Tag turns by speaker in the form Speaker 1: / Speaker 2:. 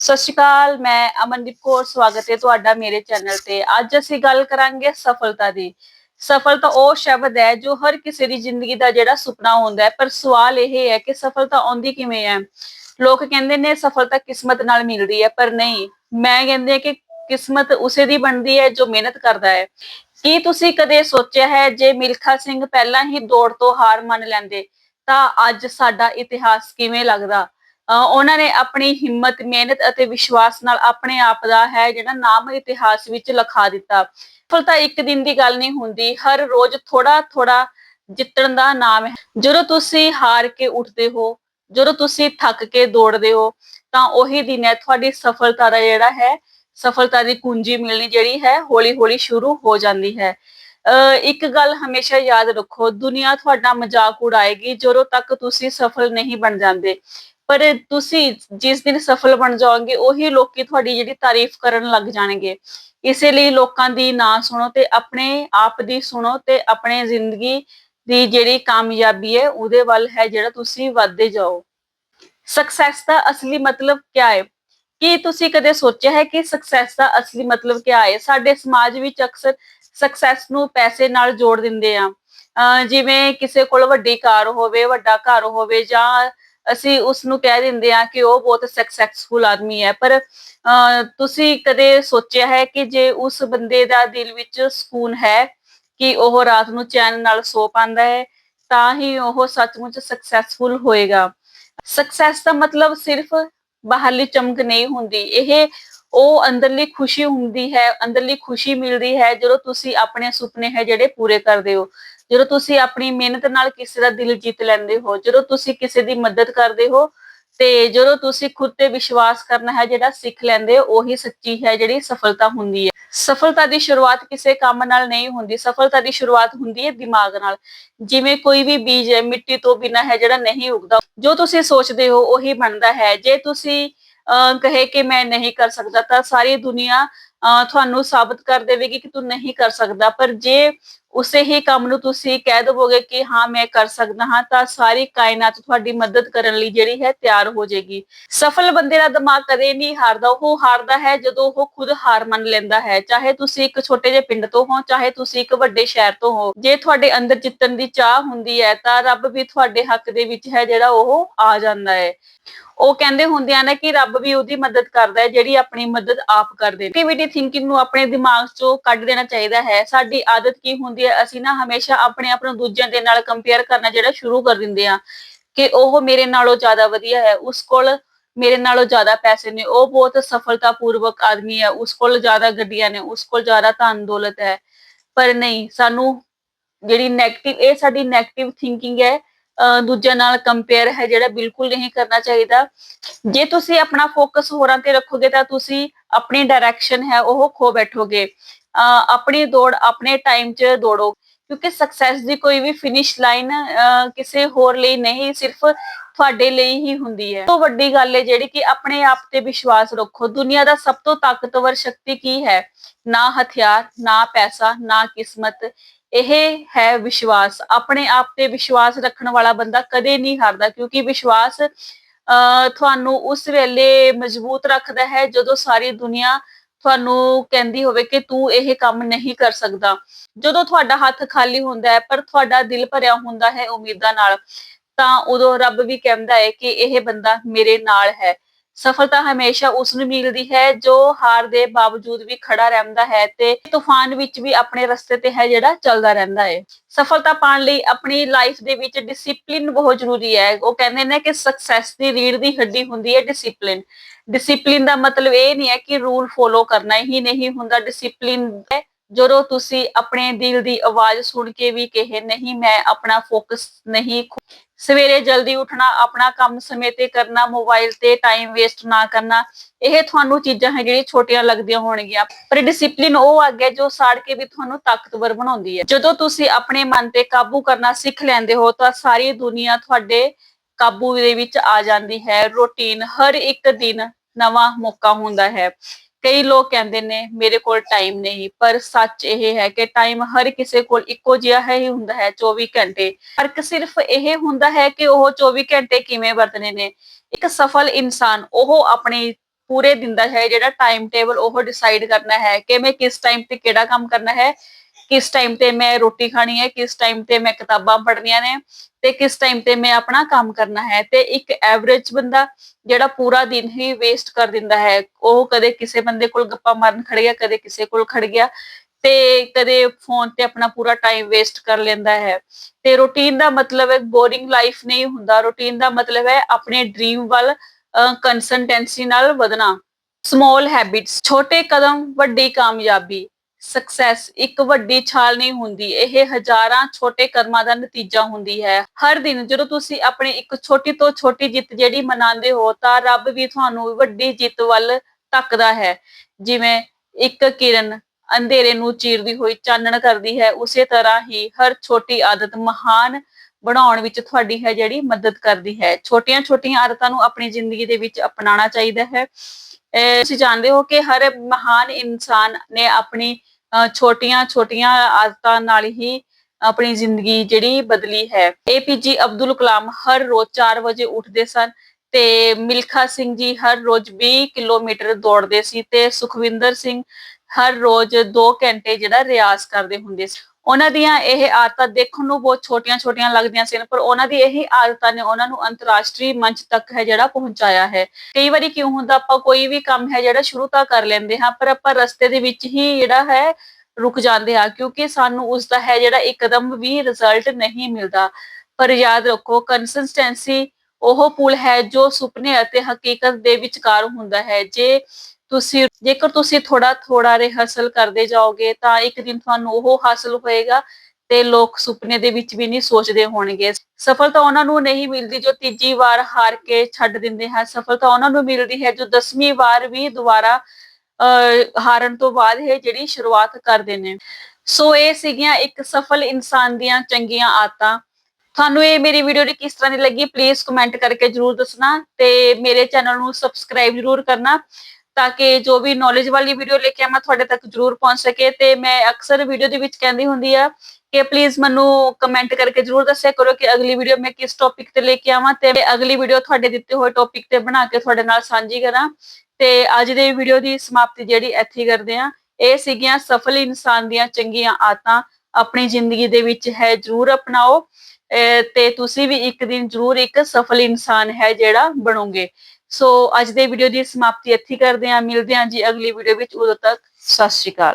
Speaker 1: ਸਤਿ ਸ਼੍ਰੀ ਅਕਾਲ, ਮੈਂ ਅਮਨਦੀਪ ਕੌਰ, ਸਵਾਗਤ ਹੈ ਤੁਹਾਡਾ ਮੇਰੇ ਚੈਨਲ ਤੇ। ਅੱਜ ਅਸੀਂ ਗੱਲ ਕਰਾਂਗੇ ਸਫਲਤਾ ਦੀ। ਸਫਲਤਾ ਉਹ ਸ਼ਬਦ ਹੈ ਜੋ ਹਰ ਕਿਸੇ ਦੀ ਜ਼ਿੰਦਗੀ ਦਾ ਜਿਹੜਾ ਸੁਪਨਾ ਹੁੰਦਾ ਹੈ, ਪਰ ਸਵਾਲ ਇਹ ਹੈ ਕਿ ਸਫਲਤਾ ਆਉਂਦੀ ਕਿਵੇਂ ਹੈ? ਲੋਕ ਕਹਿੰਦੇ ਨੇ ਸਫਲਤਾ ਕਿਸਮਤ ਨਾਲ ਮਿਲਦੀ ਹੈ, ਪਰ ਨਹੀਂ। ਮੈਂ ਕਹਿੰਦੀ ਕਿ ਕਿਸਮਤ ਉਸੇ ਦੀ ਬਣਦੀ ਹੈ ਜੋ ਮਿਹਨਤ ਕਰਦਾ ਹੈ। ਕੀ ਤੁਸੀਂ ਕਦੇ ਸੋਚਿਆ ਹੈ, ਜੇ ਮਿਲਖਾ ਸਿੰਘ ਪਹਿਲਾਂ ਹੀ ਦੌੜ ਤੋਂ ਹਾਰ ਮੰਨ ਲੈਂਦੇ, ਤਾਂ ਅੱਜ ਸਾਡਾ ਇਤਿਹਾਸ ਕਿਵੇਂ ਲੱਗਦਾ? ਉਹਨਾਂ ਨੇ ਆਪਣੀ ਹਿੰਮਤ, ਮਿਹਨਤ ਅਤੇ ਵਿਸ਼ਵਾਸ ਨਾਲ ਆਪਣੇ ਆਪ ਦਾ ਹੈ ਜਿਹੜਾ ਨਾਮ ਇਤਿਹਾਸ ਵਿੱਚ ਲਿਖਾ ਦਿੱਤਾ। ਸਫਲਤਾ ਇੱਕ ਦਿਨ ਦੀ ਗੱਲ ਨਹੀਂ ਹੁੰਦੀ, ਹਰ ਰੋਜ਼ ਥੋੜਾ ਥੋੜਾ ਜਿੱਤਣ ਦਾ ਨਾਮ ਹੈ। ਜਦੋਂ ਤੁਸੀਂ ਹਾਰ ਕੇ ਉੱਠਦੇ ਹੋ, ਜਦੋਂ ਤੁਸੀਂ ਥੱਕ ਕੇ ਦੌੜਦੇ ਹੋ, ਤਾਂ ਉਹੀ ਦਿਨ ਹੈ ਤੁਹਾਡੀ ਸਫਲਤਾ ਦਾ ਜਿਹੜਾ ਹੈ, ਸਫਲਤਾ ਦੀ ਕੁੰਜੀ ਮਿਲਣੀ ਜਿਹੜੀ ਹੈ ਹੌਲੀ ਹੌਲੀ ਸ਼ੁਰੂ ਹੋ ਜਾਂਦੀ ਹੈ। ਅਹ ਇੱਕ ਗੱਲ ਹਮੇਸ਼ਾ ਯਾਦ ਰੱਖੋ, ਦੁਨੀਆ ਤੁਹਾਡਾ ਮਜ਼ਾਕ ਉਡਾਏਗੀ ਜਦੋਂ ਤੱਕ ਤੁਸੀਂ ਸਫਲ ਨਹੀਂ ਬਣ ਜਾਂਦੇ। ਪਰ ਤੁਸੀਂ ਜਿਸ ਦਿਨ ਸਫਲ ਬਣ ਜਾਓਗੇ, ਉਹੀ ਲੋਕੀ ਤੁਹਾਡੀ ਜਿਹੜੀ ਤਾਰੀਫ ਕਰਨ ਲੱਗ ਜਾਣਗੇ। ਇਸੇ ਲਈ ਲੋਕਾਂ ਦੀ ਨਾ ਸੁਣੋ ਤੇ ਆਪਣੇ ਆਪ ਦੀ ਸੁਣੋ ਤੇ ਆਪਣੇ ਜ਼ਿੰਦਗੀ ਦੀ ਜਿਹੜੀ ਕਾਮਯਾਬੀ ਹੈ, ਉਹਦੇ ਵੱਲ ਹੈ ਜਿਹੜਾ ਤੁਸੀਂ ਵਧਦੇ ਜਾਓ। ਸਕਸੈਸ ਦਾ ਅਸਲੀ ਮਤਲਬ ਕੀ ਹੈ? ਕੀ ਤੁਸੀਂ ਕਦੇ ਸੋਚਿਆ ਹੈ ਕਿ ਸਕਸੈਸ ਦਾ ਅਸਲੀ ਮਤਲਬ ਕੀ ਹੈ? ਸਾਡੇ ਸਮਾਜ ਵਿੱਚ ਅਕਸਰ ਸਕਸੈਸ ਨੂੰ ਪੈਸੇ ਨਾਲ ਜੋੜ ਦਿੰਦੇ ਆ। ਜਿਵੇਂ ਕਿਸੇ ਕੋਲ ਵੱਡੀ ਕਾਰ ਹੋਵੇ, ਵੱਡਾ ਘਰ ਹੋਵੇ ਜਾਂ ਅਸੀਂ ਉਸ ਨੂੰ ਕਹਿ ਦਿੰਦੇ ਆ ਕਿ ਉਹ ਬਹੁਤ ਸਕਸੈਸਫੁਲ ਆਦਮੀ ਹੈ। ਪਰ ਤੁਸੀਂ ਕਦੇ ਸੋਚਿਆ ਹੈ ਕਿ ਜੇ ਉਸ ਬੰਦੇ ਦਾ ਦਿਲ ਵਿੱਚ ਸਕੂਨ ਹੈ ਕਿ ਉਹ ਰਾਤ ਨੂੰ ਚੈਨ ਨਾਲ ਸੋ ਪਾਉਂਦਾ ਹੈ, ਤਾਂ ਹੀ ਉਹ ਸੱਚਮੁੱਚ ਸਕਸੈਸਫੁਲ ਹੋਏਗਾ। ਸਕਸੈਸ ਦਾ ਮਤਲਬ ਸਿਰਫ ਬਾਹਰਲੀ ਚਮਕ ਨਹੀਂ ਹੁੰਦੀ। ਇਹ ਉਹ ਅੰਦਰਲੀ ਖੁਸ਼ੀ ਹੁੰਦੀ ਹੈ, ਅੰਦਰਲੀ ਖੁਸ਼ੀ ਮਿਲਦੀ ਹੈ, ਜਦੋਂ ਤੁਸੀਂ ਆਪਣੇ ਸੁਪਨੇ ਹੈ ਜਿਹੜੇ ਪੂਰੇ ਕਰਦੇ ਹੋ। ਜਦੋਂ ਤੁਸੀਂ ਆਪਣੀ ਮਿਹਨਤ ਨਾਲ ਕਿਸੇ ਦਾ ਦਿਲ ਜਿੱਤ ਲੈਂਦੇ ਹੋ, ਜਦੋਂ ਤੁਸੀਂ ਕਿਸੇ ਦੀ ਮਦਦ ਕਰਦੇ ਹੋ, ਤੇ ਜਦੋਂ ਤੁਸੀਂ ਖੁਦ ਤੇ ਵਿਸ਼ਵਾਸ ਕਰਨਾ ਹੈ, ਜਿਹੜਾ ਸਿੱਖ ਲੈਂਦੇ ਹੋ, ਉਹੀ ਸੱਚੀ ਹੈ, ਜਿਹੜੀ ਸਫਲਤਾ ਹੁੰਦੀ ਹੈ। ਸਫਲਤਾ ਦੀ ਸ਼ੁਰੂਆਤ ਕਿਸੇ ਕੰਮ ਨਾਲ ਨਹੀਂ ਹੁੰਦੀ, ਸਫਲਤਾ ਦੀ ਸ਼ੁਰੂਆਤ ਹੁੰਦੀ ਹੈ ਦਿਮਾਗ ਨਾਲ। ਜਿਵੇਂ ਕੋਈ ਵੀ ਬੀਜ ਹੈ, ਮਿੱਟੀ ਤੋਂ ਬਿਨਾ ਹੈ, ਜਿਹੜਾ ਨਹੀਂ ਉਗਦਾ, ਜੋ ਤੁਸੀਂ ਸੋਚਦੇ ਹੋ, ਉਹੀ ਬਣਦਾ ਹੈ। ਜੇ ਤੁਸੀਂ, ਅਹ, ਕਹੇ ਕਿ ਮੈਂ ਨਹੀਂ ਕਰ ਸਕਦਾ, ਤਾਂ ਸਾਰੀ ਦੁਨੀਆ, ਅਹ, ਤੁਹਾਨੂੰ ਸਾਬਤ ਕਰ ਦੇਵੇਗੀ ਕਿ ਤੂੰ ਨਹੀਂ ਕਰ ਸਕਦਾ। ਪਰ ਜੇ ਉਸੇ ਹੀ ਕੰਮ ਨੂੰ ਤੁਸੀਂ ਕਹਿ ਦਵੋਗੇ ਕਿ ਹਾਂ, ਮੈਂ ਕਰ ਸਕਦਾ ਹਾਂ, ਤਾਂ ਸਾਰੀ ਕਾਇਨਾਤ ਤੁਹਾਡੀ ਮਦਦ ਕਰਨ ਲਈ ਜਿਹੜੀ ਹੈ ਤਿਆਰ ਹੋ ਜਾਏਗੀ। ਸਫਲ ਬੰਦੇ ਦਾ ਦਿਮਾਗ ਕਦੇ ਨਹੀਂ ਹਾਰਦਾ। ਉਹ ਹਾਰਦਾ ਹੈ ਜਦੋਂ ਉਹ ਖੁਦ ਹਾਰ ਮੰਨ ਲੈਂਦਾ ਹੈ। ਚਾਹੇ ਤੁਸੀਂ ਇੱਕ ਛੋਟੇ ਜਿਹੇ ਪਿੰਡ ਤੋਂ ਹੋ, ਚਾਹੇ ਤੁਸੀਂ ਇੱਕ ਵੱਡੇ ਸ਼ਹਿਰ ਤੋਂ ਹੋ। ਜੇ ਤੁਹਾਡੇ ਅੰਦਰ ਜਿੱਤਣ ਦੀ ਚਾਹ ਹੁੰਦੀ ਹੈ, ਤਾਂ ਰੱਬ ਵੀ ਤੁਹਾਡੇ ਹੱਕ ਦੇ ਵਿੱਚ ਹੈ, ਜਿਹੜਾ ਉਹ ਆ ਜਾਂਦਾ ਹੈ। ਉਹ ਕਹਿੰਦੇ ਹੁੰਦੇ ਆ ਨਾ ਕਿ ਰੱਬ ਵੀ ਉਹਦੀ ਮਦਦ ਕਰਦਾ ਹੈ, ਜਿਹੜੀ ਆਪਣੀ ਮਦਦ ਆਪ ਕਰਦੇ ਨੇ। ਨੈਗੇਟਿਵਿਟੀ ਥਿੰਕਿੰਗ ਨੂੰ ਆਪਣੇ ਦਿਮਾਗ ਚੋਂ ਕੱਢ ਦੇਣਾ ਚਾਹੀਦਾ ਹੈ। ਸਾਡੀ ਆਦਤ ਕੀ ਹੁੰਦੀ ਹੈ, ਅਸੀਂ ਨਾ ਹਮੇਸ਼ਾ ਆਪਣੇ ਆਪ ਨੂੰ ਦੂਜਿਆਂ ਦੇ ਨਾਲ ਕੰਪੇਅਰ ਕਰਨਾ ਜਿਹੜਾ ਸ਼ੁਰੂ ਕਰ ਦਿੰਦੇ ਆ ਕਿ ਉਹ ਮੇਰੇ ਨਾਲੋਂ ਜ਼ਿਆਦਾ ਵਧੀਆ ਹੈ, ਉਸ ਕੋਲ ਮੇਰੇ ਨਾਲੋਂ ਜ਼ਿਆਦਾ ਪੈਸੇ ਨੇ, ਉਹ ਬਹੁਤ ਸਫਲਤਾਪੂਰਵਕ ਆਦਮੀ ਹੈ, ਉਸ ਕੋਲ ਜ਼ਿਆਦਾ ਗੱਡੀਆਂ ਨੇ, ਉਸ ਕੋਲ ਜ਼ਿਆਦਾ ਧਨ ਦੌਲਤ ਹੈ, ਪਰ ਨਹੀਂ, ਸਾਨੂੰ ਜਿਹੜੀ 네ਗੇਟਿਵ ਇਹ ਸਾਡੀ 네ਗੇਟਿਵ ਥਿੰਕਿੰਗ ਹੈ, ਅਹ ਦੂਜਿਆਂ ਨਾਲ ਕੰਪੇਅਰ ਹੈ, ਜਿਹੜਾ ਬਿਲਕੁਲ ਨਹੀਂ ਕਰਨਾ ਚਾਹੀਦਾ। ਜੇ ਤੁਸੀਂ ਆਪਣਾ ਫੋਕਸ ਹੋਰਾਂ ਤੇ ਰੱਖੋਗੇ ਤਾਂ ਤੁਸੀਂ ਆਪਣੀ ਡਾਇਰੈਕਸ਼ਨ ਹੈ, ਉਹ ਖੋ ਬੈਠੋਗੇ। ਆਪਣੀ ਦੌੜ, ਆਪਣੇ ਟਾਈਮ 'ਚ ਦੌੜੋ। ਕਿਉਂਕਿ ਸਕਸੈਸ ਦੀ ਕੋਈ ਵੀ ਫਿਨਿਸ਼ ਲਾਈਨ ਕਿਸੇ ਹੋਰ ਲਈ ਨਹੀਂ, ਸਿਰਫ ਤੁਹਾਡੇ ਲਈ ਹੀ ਹੁੰਦੀ ਹੈ। ਤੋਂ ਵੱਡੀ ਗੱਲ ਹੈ ਜਿਹੜੀ ਕਿ ਆਪਣੇ ਆਪ ਤੇ ਵਿਸ਼ਵਾਸ ਰੱਖੋ। ਦੁਨੀਆ ਦਾ ਸਭ ਤੋਂ ਤਾਕਤਵਰ ਸ਼ਕਤੀ ਕੀ ਹੈ? ਨਾ ਹਥਿਆਰ, ਨਾ ਪੈਸਾ, ਨਾ ਕਿਸਮਤ। ਇਹ ਹੈ ਵਿਸ਼ਵਾਸ। ਆਪਣੇ ਆਪ ਤੇ ਵਿਸ਼ਵਾਸ ਰੱਖਣ ਵਾਲਾ ਬੰਦਾ ਕਦੇ ਨਹੀਂ ਹਾਰਦਾ, ਕਿਉਂਕਿ ਵਿਸ਼ਵਾਸ, ਅਹ ਤੁਹਾਨੂੰ ਉਸ ਵੇਲੇ ਮਜ਼ਬੂਤ ਰੱਖਦਾ ਹੈ ਜਦੋਂ ਸਾਰੀ ਦੁਨੀਆ ਤੁਹਾਨੂੰ ਕਹਿੰਦੀ ਹੋਵੇ ਕਿ ਤੂੰ ਇਹ ਕੰਮ ਨਹੀਂ ਕਰ ਸਕਦਾ। ਜਦੋਂ ਤੁਹਾਡਾ ਹੱਥ ਖਾਲੀ ਹੁੰਦਾ ਹੈ, ਪਰ ਤੁਹਾਡਾ ਦਿਲ ਭਰਿਆ ਹੁੰਦਾ ਹੈ ਉਮੀਦਾਂ ਨਾਲ, ਤਾਂ ਉਦੋਂ ਰੱਬ ਵੀ ਕਹਿੰਦਾ ਹੈ ਕਿ ਇਹ ਬੰਦਾ ਮੇਰੇ ਨਾਲ ਹੈ। ਸਫਲਤਾ ਹਮੇਸ਼ਾ ਉਸ ਨੂੰ ਮਿਲਦੀ ਹੈ, ਜੋ ਹਾਰ ਦੇ ਬਾਵਜੂਦ ਵੀ ਖੜਾ ਰਹਿੰਦਾ ਹੈ ਤੇ ਤੂਫਾਨ ਵਿੱਚ ਵੀ ਆਪਣੇ ਰਸਤੇ ਤੇ ਹੈ ਜਿਹੜਾ ਚੱਲਦਾ ਰਹਿੰਦਾ ਹੈ। ਸਫਲਤਾ ਪਾਉਣ ਲਈ ਆਪਣੀ ਲਾਈਫ ਦੇ ਵਿੱਚ ਡਿਸਪਲਿਨ ਬਹੁਤ ਜ਼ਰੂਰੀ ਹੈ। ਉਹ ਕਹਿੰਦੇ ਨੇ ਕਿ ਸਕਸੈਸ ਦੀ ਰੀੜ ਦੀ ਹੱਡੀ ਹੁੰਦੀ ਹੈ ਡਿਸਪਲਿਨ ਡਿਸਪਲਿਨ ਦਾ ਮਤਲਬ ਇਹ ਨਹੀਂ ਹੈ ਕਿ ਰੂਲ ਫੋਲੋ ਕਰਨਾ ਹੀ ਨਹੀਂ ਹੁੰਦਾ। ਡਿਸਪਲਿਨ ਜਦੋਂ ਤੁਸੀਂ ਆਪਣੇ ਦਿਲ ਦੀ ਆਵਾਜ਼ ਸੁਣ ਕੇ ਵੀ ਕਹੇ, ਨਹੀਂ, ਮੈਂ ਆਪਣਾ ਫੋਕਸ ਨਹੀਂ ਸਵੇਰੇ ਜਲਦੀ ਉੱਠਣਾ, ਆਪਣਾ ਕੰਮ ਸਮੇਂ ਤੇ ਕਰਨਾ ਮੋਬਾਈਲ ਤੇ ਟਾਈਮ ਵੇਸਟ ਨਾ ਕਰਨਾ, ਇਹ ਤੁਹਾਨੂੰ ਚੀਜ਼ਾਂ ਹੈ ਜਿਹੜੀ ਛੋਟੀਆਂ ਲੱਗਦੀਆਂ ਹੋਣਗੀਆਂ। ਪਰ ਡਿਸਪਲਿਨ ਉਹ ਆ ਗਿਆ ਜੋ ਸਾੜ ਕੇ ਵੀ ਤੁਹਾਨੂੰ ਤਾਕਤਵਰ ਬਣਾਉਂਦੀ ਹੈ। ਜਦੋਂ ਤੁਸੀਂ ਆਪਣੇ ਮਨ ਤੇ ਕਾਬੂ ਕਰਨਾ ਸਿੱਖ ਲੈਂਦੇ ਹੋ, ਤਾਂ ਸਾਰੀ ਦੁਨੀਆ ਤੁਹਾਡੇ ਕਾਬੂ ਦੇ ਵਿੱਚ ਆ ਜਾਂਦੀ ਹੈ। ਰੂਟੀਨ ਹਰ ਇੱਕ ਦਿਨ ਨਵਾਂ ਮੌਕਾ ਹੁੰਦਾ ਹੈ। ਕਈ ਲੋਕ ਕਹਿੰਦੇ ਨੇ, ਮੇਰੇ ਕੋਲ ਟਾਈਮ ਨਹੀਂ, ਪਰ ਸੱਚ ਇਹ ਹੈ ਕਿ ਟਾਈਮ ਹਰ ਕਿਸੇ ਕੋਲ ਇੱਕੋ ਜਿਹਾ ਹੀ ਹੁੰਦਾ ਹੈ 24 ਘੰਟੇ। ਫ਼ਰਕ ਸਿਰਫ ਇਹ ਹੁੰਦਾ ਹੈ ਕਿ ਉਹ 24 ਘੰਟੇ ਕਿਵੇਂ ਵਰਤਣੇ ਨੇ। ਇੱਕ ਸਫਲ ਇਨਸਾਨ ਉਹ ਆਪਣੇ ਪੂਰੇ ਦਿਨ ਦਾ ਹੈ ਜਿਹੜਾ ਟਾਈਮ ਟੇਬਲ ਉਹ ਡਿਸਾਈਡ ਕਰਨਾ ਹੈ ਕਿ ਮੈਂ ਕਿਸ ਟਾਈਮ ਤੇ ਕਿਹੜਾ ਕੰਮ ਕਰਨਾ ਹੈ। ਕਿਸ ਟਾਈਮ ਤੇ ਮੈਂ ਰੋਟੀ ਖਾਣੀ ਹੈ, ਕਿਸ ਟਾਈਮ ਤੇ ਮੈਂ ਕਿਤਾਬਾਂ ਪੜ੍ਹਨੀਆਂ ਨੇ ਤੇ ਕਿਸ ਟਾਈਮ ਤੇ ਮੈਂ ਆਪਣਾ ਕੰਮ ਕਰਨਾ ਹੈ। ਤੇ ਇੱਕ ਐਵਰੇਜ ਬੰਦਾ ਜਿਹੜਾ ਪੂਰਾ ਦਿਨ ਹੀ ਵੇਸਟ ਕਰ ਦਿੰਦਾ ਹੈ, ਉਹ ਕਦੇ ਕਿਸੇ ਬੰਦੇ ਕੋਲ ਗੱਪਾਂ ਮਾਰਨ ਖੜ ਗਿਆ, ਕਦੇ ਕਿਸੇ ਕੋਲ ਖੜ ਗਿਆ ਤੇ ਕਦੇ ਫੋਨ ਤੇ ਆਪਣਾ ਪੂਰਾ ਟਾਈਮ ਵੇਸਟ ਕਰ ਲੈਂਦਾ ਹੈ। ਤੇ ਰੂਟੀਨ ਦਾ ਮਤਲਬ ਹੈ ਬੋਰਿੰਗ ਲਾਈਫ ਨਹੀਂ ਹੁੰਦਾ। ਰੂਟੀਨ ਦਾ ਮਤਲਬ ਹੈ ਆਪਣੇ ਡ੍ਰੀਮ ਵੱਲ ਕੰਸਟੈਂਸੀ ਨਾਲ ਵਧਣਾ। ਸਮਾਲ ਹੈਬਿਟਸ ਛੋਟੇ ਕਦਮ, ਵੱਡੀ ਕਾਮਯਾਬੀ। ਸਕਸੈਸ ਇੱਕ ਵੱਡੀ ਛਾਲ ਨਹੀਂ ਹੁੰਦੀ, ਇਹ ਹਜ਼ਾਰਾਂ ਛੋਟੇ ਕਰਮਾਂ ਦਾ ਨਤੀਜਾ ਹੁੰਦੀ ਹੈ। ਹਰ ਦਿਨ ਜਦੋਂ ਤੁਸੀਂ ਆਪਣੀ ਇੱਕ ਛੋਟੀ ਤੋਂ ਛੋਟੀ ਜਿੱਤ ਜਿਹੜੀ ਮਨਾਉਂਦੇ ਹੋ, ਤਾਂ ਰੱਬ ਵੀ ਤੁਹਾਨੂੰ ਵੱਡੀ ਜਿੱਤ ਵੱਲ ਧੱਕਦਾ ਹੈ। ਜਿਵੇਂ ਇੱਕ ਕਿਰਨ ਅੰਧੇਰੇ ਨੂੰ ਚੀਰਦੀ ਹੋਈ ਚਾਨਣ ਕਰਦੀ ਹੈ, ਉਸੇ ਤਰ੍ਹਾਂ ਹੀ ਹਰ ਛੋਟੀ ਆਦਤ ਮਹਾਨ ਬਣਾਉਣ ਵਿੱਚ ਤੁਹਾਡੀ ਹੈ ਜਿਹੜੀ ਮਦਦ ਕਰਦੀ ਹੈ। ਛੋਟੀਆਂ-ਛੋਟੀਆਂ ਆਦਤਾਂ ਨੂੰ ਆਪਣੀ ਜ਼ਿੰਦਗੀ ਦੇ ਵਿੱਚ ਅਪਣਾਉਣਾ ਚਾਹੀਦਾ ਹੈ। ਤੁਸੀਂ ਜਾਣਦੇ ਹੋ ਕਿ ਹਰ ਮਹਾਨ ਇਨਸਾਨ ਨੇ ਆਪਣੀ ਛੋਟੀਆਂ-ਛੋਟੀਆਂ ਆਦਤਾਂ ਨਾਲ ਹੀ ਆਪਣੀ ਜ਼ਿੰਦਗੀ ਜਿਹੜੀ ਬਦਲੀ ਹੈ। ਏਪੀਜੀ ਅਬਦੁਲ ਕਲਾਮ ਹਰ ਰੋਜ਼ 4 ਵਜੇ ਉੱਠਦੇ ਸਨ ਤੇ ਮਿਲਖਾ ਸਿੰਘ ਜੀ ਹਰ ਰੋਜ਼ 20 ਕਿਲੋਮੀਟਰ ਦੌੜਦੇ ਸੀ ਤੇ ਸੁਖਵਿੰਦਰ ਸਿੰਘ ਹਰ ਰੋਜ਼ 2 ਘੰਟੇ ਜਿਹੜਾ ਰਿਆਜ਼ ਕਰਦੇ ਹੁੰਦੇ ਸੀ। ਉਹਨਾਂ ਦੀਆਂ ਇਹ ਆਦਤਾਂ ਦੇਖਣ ਨੂੰ ਬਹੁਤ ਛੋਟੀਆਂ-ਛੋਟੀਆਂ ਲੱਗਦੀਆਂ ਸੀ, ਪਰ ਉਹਨਾਂ ਦੀ ਇਹ ਆਦਤਾਂ ਨੇ ਉਹਨਾਂ ਨੂੰ ਅੰਤਰਰਾਸ਼ਟਰੀ ਮੰਚ ਤੱਕ ਹੈ ਜਿਹੜਾ ਪਹੁੰਚਾਇਆ ਹੈ। ਕਈ ਵਾਰੀ ਕਿਉਂ ਹੁੰਦਾ, ਆਪਾਂ ਕੋਈ ਵੀ ਕੰਮ ਹੈ ਜਿਹੜਾ ਸ਼ੁਰੂ ਤਾਂ ਕਰ ਲੈਂਦੇ ਹਾਂ, ਪਰ ਆਪਾਂ ਰਸਤੇ ਦੇ ਵਿੱਚ ਹੀ ਜਿਹੜਾ ਹੈ ਰੁਕ ਜਾਂਦੇ ਹਾਂ, ਕਿਉਂਕਿ ਸਾਨੂੰ ਉਸ ਦਾ ਹੈ ਜਿਹੜਾ ਇੱਕਦਮ ਵੀ ਰਿਜ਼ਲਟ ਨਹੀਂ ਮਿਲਦਾ। ਪਰ ਯਾਦ ਰੱਖੋ ਕੰਸਿਸਟੈਂਸੀ ਉਹ ਪੁਲ ਹੈ ਜੋ ਸੁਪਨੇ ਅਤੇ ਹਕੀਕਤ ਦੇ ਵਿਚਕਾਰ ਹੁੰਦਾ ਹੈ। ਜੇ ਤੁਸੀਂ, ਜੇਕਰ ਤੁਸੀਂ ਥੋੜਾ ਥੋੜਾ ਰਿਹਰਸਲ ਕਰਦੇ ਜਾਓਗੇ, ਤਾਂ ਇੱਕ ਦਿਨ ਤੁਹਾਨੂੰ ਉਹ ਹਾਸਲ ਹੋਏਗਾ ਤੇ ਲੋਕ ਸੁਪਨੇ ਦੇ ਵਿੱਚ ਵੀ ਨਹੀਂ ਸੋਚਦੇ ਹੋਣਗੇ। ਸਫਲਤਾ ਉਹਨਾਂ ਨੂੰ ਨਹੀਂ ਮਿਲਦੀ ਜੋ ਤੀਜੀ ਵਾਰ ਹਾਰ ਕੇ ਛੱਡ ਦਿੰਦੇ ਹਨ। ਸਫਲਤਾ ਉਹਨਾਂ ਨੂੰ ਮਿਲਦੀ ਹੈ ਜੋ 10ਵੀਂ ਵਾਰ ਵੀ ਦੁਬਾਰਾ ਹਾਰਨ ਤੋਂ ਬਾਅਦ ਇਹ ਜਿਹੜੀ ਸ਼ੁਰੂਆਤ ਕਰਦੇ ਨੇ। ਸੋ ਇਹ ਸੀਗੀਆਂ ਇੱਕ ਸਫਲ ਇਨਸਾਨ ਦੀਆਂ ਚੰਗੀਆਂ ਆਦਤਾਂ। ਤੁਹਾਨੂੰ ਇਹ ਮੇਰੀ ਵੀਡੀਓ ਦੀ ਕਿਸ ਤਰ੍ਹਾਂ ਦੀ ਲੱਗੀ ਪਲੀਜ਼ ਕਮੈਂਟ ਕਰਕੇ ਜਰੂਰ ਦੱਸਣਾ ਤੇ ਮੇਰੇ ਚੈਨਲ ਨੂੰ ਸਬਸਕ੍ਰਾਈਬ ਜਰੂਰ ਕਰਨਾ। ਤਾਂ ਕਿ ਜੋ ਵੀ ਨੌਲੇਜ ਵਾਲੀ ਵੀਡੀਓ ਲੈ ਕੇ ਆਵਾਂ ਤੁਹਾਡੇ ਤੱਕ ਜਰੂਰ ਪਹੁੰਚ ਸਕੇ ਤੇ ਮੈਂ ਅਕਸਰ ਵੀਡੀਓ ਦੇ ਵਿੱਚ ਕਹਿੰਦੀ ਹੁੰਦੀ ਆ ਕਿ ਪਲੀਜ਼ ਮੈਨੂੰ ਕਮੈਂਟ ਕਰਕੇ ਜਰੂਰ ਦੱਸਿਆ ਕਰੋ ਕਿ ਅਗਲੀ ਵੀਡੀਓ ਮੈਂ ਕਿਸ ਟੌਪਿਕ ਤੇ ਲੈ ਕੇ ਆਵਾਂ ਤੇ ਅਗਲੀ ਵੀਡੀਓ ਤੁਹਾਡੇ ਦਿੱਤੇ ਹੋਏ ਟੌਪਿਕ ਤੇ ਬਣਾ ਕੇ ਤੁਹਾਡੇ ਨਾਲ ਸਾਂਝੀ ਕਰਾਂ। ਤੇ ਅੱਜ ਦੇ ਵੀਡੀਓ ਦੀ ਸਮਾਪਤੀ ਜਿਹੜੀ ਇੱਥੇ ਕਰਦੇ ਆ ਇਹ ਸੀਗੀਆਂ ਸਫਲ ਇਨਸਾਨ ਦੀਆਂ ਚੰਗੀਆਂ ਆਦਤਾਂ। ਆਪਣੀ ਜ਼ਿੰਦਗੀ ਦੇ ਵਿੱਚ ਹੈ ਜਰੂਰ ਅਪਣਾਓ। ਤੇ ਤੁਸੀਂ ਵੀ ਇੱਕ ਦਿਨ ਜਰੂਰ ਇੱਕ ਸਫਲ ਇਨਸਾਨ ਹੈ ਜਿਹੜਾ ਬਣੋਗੇ। ਸੋ ਅੱਜ ਦੇ ਵੀਡੀਓ ਦੀ ਸਮਾਪਤੀ ਇੱਥੇ ਕਰਦੇ ਹਾਂ। ਮਿਲਦੇ ਹਾਂ ਜੀ ਅਗਲੀ ਵੀਡੀਓ ਵਿੱਚ। ਉਦੋਂ ਤੱਕ ਸਤਿ ਸ਼੍ਰੀ ਅਕਾਲ।